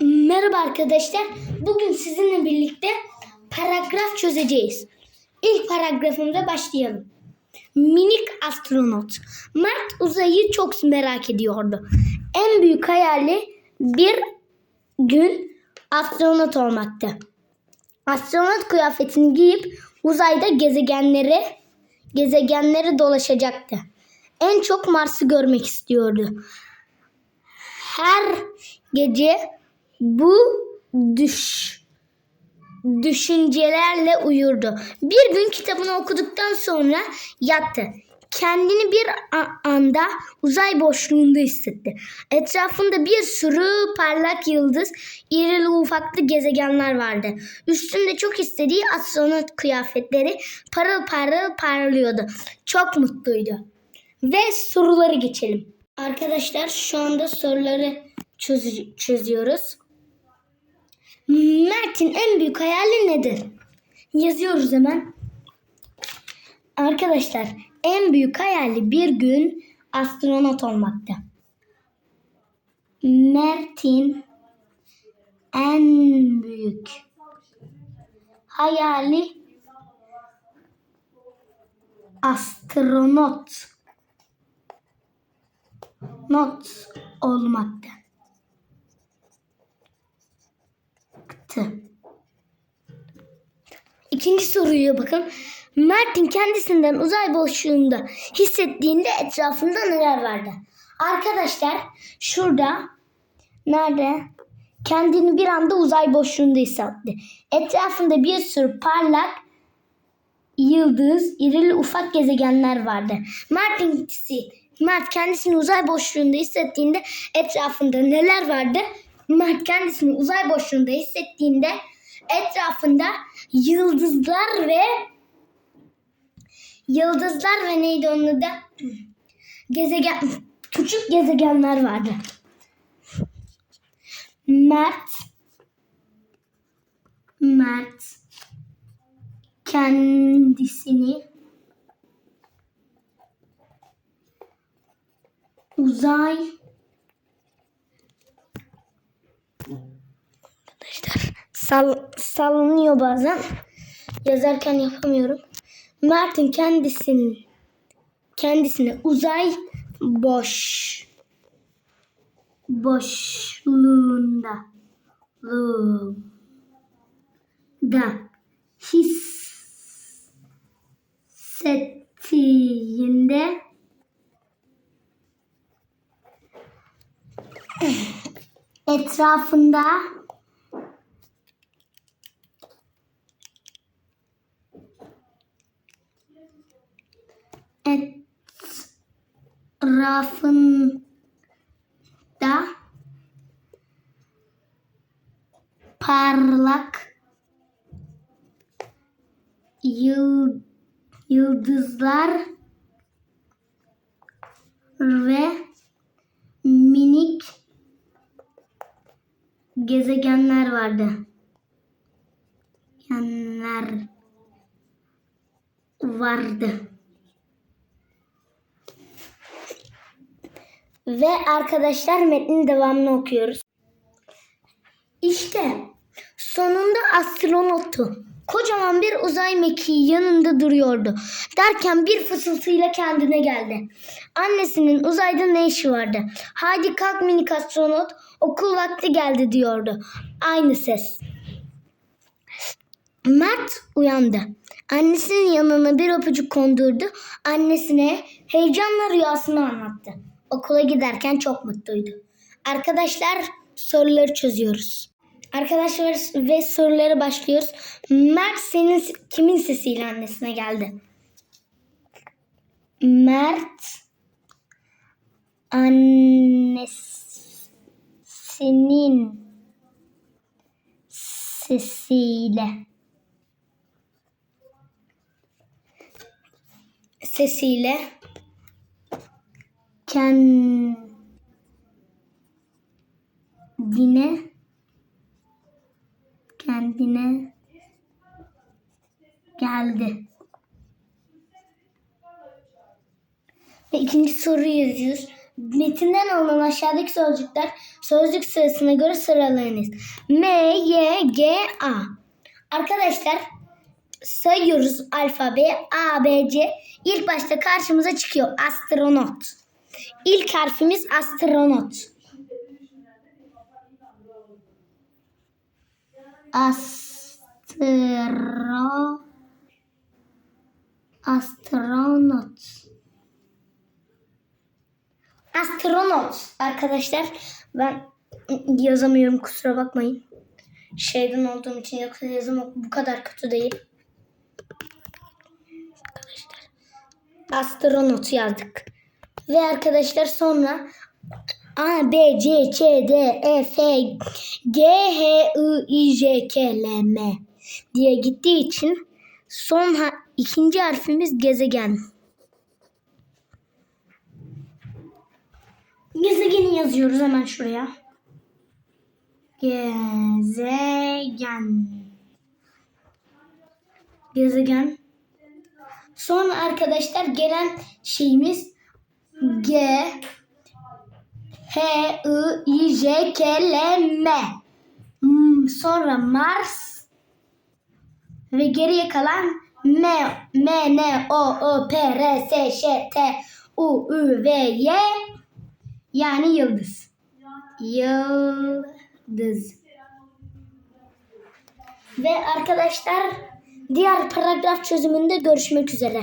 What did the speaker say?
Merhaba arkadaşlar. Bugün sizinle birlikte paragraf çözeceğiz. İlk paragrafımıza başlayalım. Minik astronot. Mert uzayı çok merak ediyordu. En büyük hayali bir gün astronot olmaktı. Astronot kıyafetini giyip uzayda gezegenleri gezegenleri dolaşacaktı. En çok Mars'ı görmek istiyordu her gece bu düş düşüncelerle uyurdu. Bir gün kitabını okuduktan sonra yattı. Kendini bir anda uzay boşluğunda hissetti. Etrafında bir sürü parlak yıldız, irili ufaklı gezegenler vardı. Üstünde çok istediği astronot kıyafetleri parıl parıl parlıyordu. Çok mutluydu. Ve soruları geçelim. Arkadaşlar şu anda soruları çöz- çözüyoruz. Mert'in en büyük hayali nedir? Yazıyoruz hemen. Arkadaşlar en büyük hayali bir gün astronot olmaktı. Mert'in en büyük hayali astronot not olmaktı. İkinci soruya bakın. Mert'in kendisinden uzay boşluğunda hissettiğinde etrafında neler vardı? Arkadaşlar şurada nerede? Kendini bir anda uzay boşluğunda hissetti. Etrafında bir sürü parlak yıldız, irili ufak gezegenler vardı. Mert'in Mert kendisini uzay boşluğunda hissettiğinde etrafında neler vardı? Mert kendisini uzay boşluğunda hissettiğinde etrafında yıldızlar ve yıldızlar ve neydi onun adı? Gezegen küçük gezegenler vardı. Mert Mert kendisini uzay arkadaşlar sal, sallanıyor bazen yazarken yapamıyorum. Mert'in kendisinin kendisine uzay boş boşluğunda da hissettiğinde etrafında etrafında parlak yıl, yıldızlar ve minik gezegenler vardı. Gezegenler vardı. Ve arkadaşlar metnin devamını okuyoruz. İşte sonunda astronottu. Kocaman bir uzay mekiği yanında duruyordu. Derken bir fısıltıyla kendine geldi. Annesinin uzayda ne işi vardı? Haydi kalk minik astronot, okul vakti geldi diyordu. Aynı ses. Mert uyandı. Annesinin yanına bir öpücük kondurdu. Annesine heyecanla rüyasını anlattı. Okula giderken çok mutluydu. Arkadaşlar soruları çözüyoruz. Arkadaşlar ve sorulara başlıyoruz. Mert senin kimin sesiyle annesine geldi? Mert annesinin sesiyle sesiyle kendine kendine geldi. Ve ikinci soruyu yazıyoruz. Metinden alınan aşağıdaki sözcükler sözcük sırasına göre sıralayınız. M, Y, G, A. Arkadaşlar sayıyoruz alfabe A, B, C. İlk başta karşımıza çıkıyor astronot. İlk harfimiz astronot. Astro astronot. Astronot arkadaşlar. Ben yazamıyorum kusura bakmayın. Şeyden olduğum için yoksa yazım bu kadar kötü değil. Arkadaşlar. Astronot yazdık. Ve arkadaşlar sonra A, B, C, Ç, D, E, F, G, H, I, I, J, K, L, M diye gittiği için son ha- ikinci harfimiz gezegen. Gezegeni yazıyoruz hemen şuraya. Gezegen. Gezegen. Sonra arkadaşlar gelen şeyimiz G H I I J K L M. Hmm, Sonra Mars ve geriye kalan M M N O O P R S Ş T U Ü V Y yani yıldız. Yıldız. Ve arkadaşlar diğer paragraf çözümünde görüşmek üzere.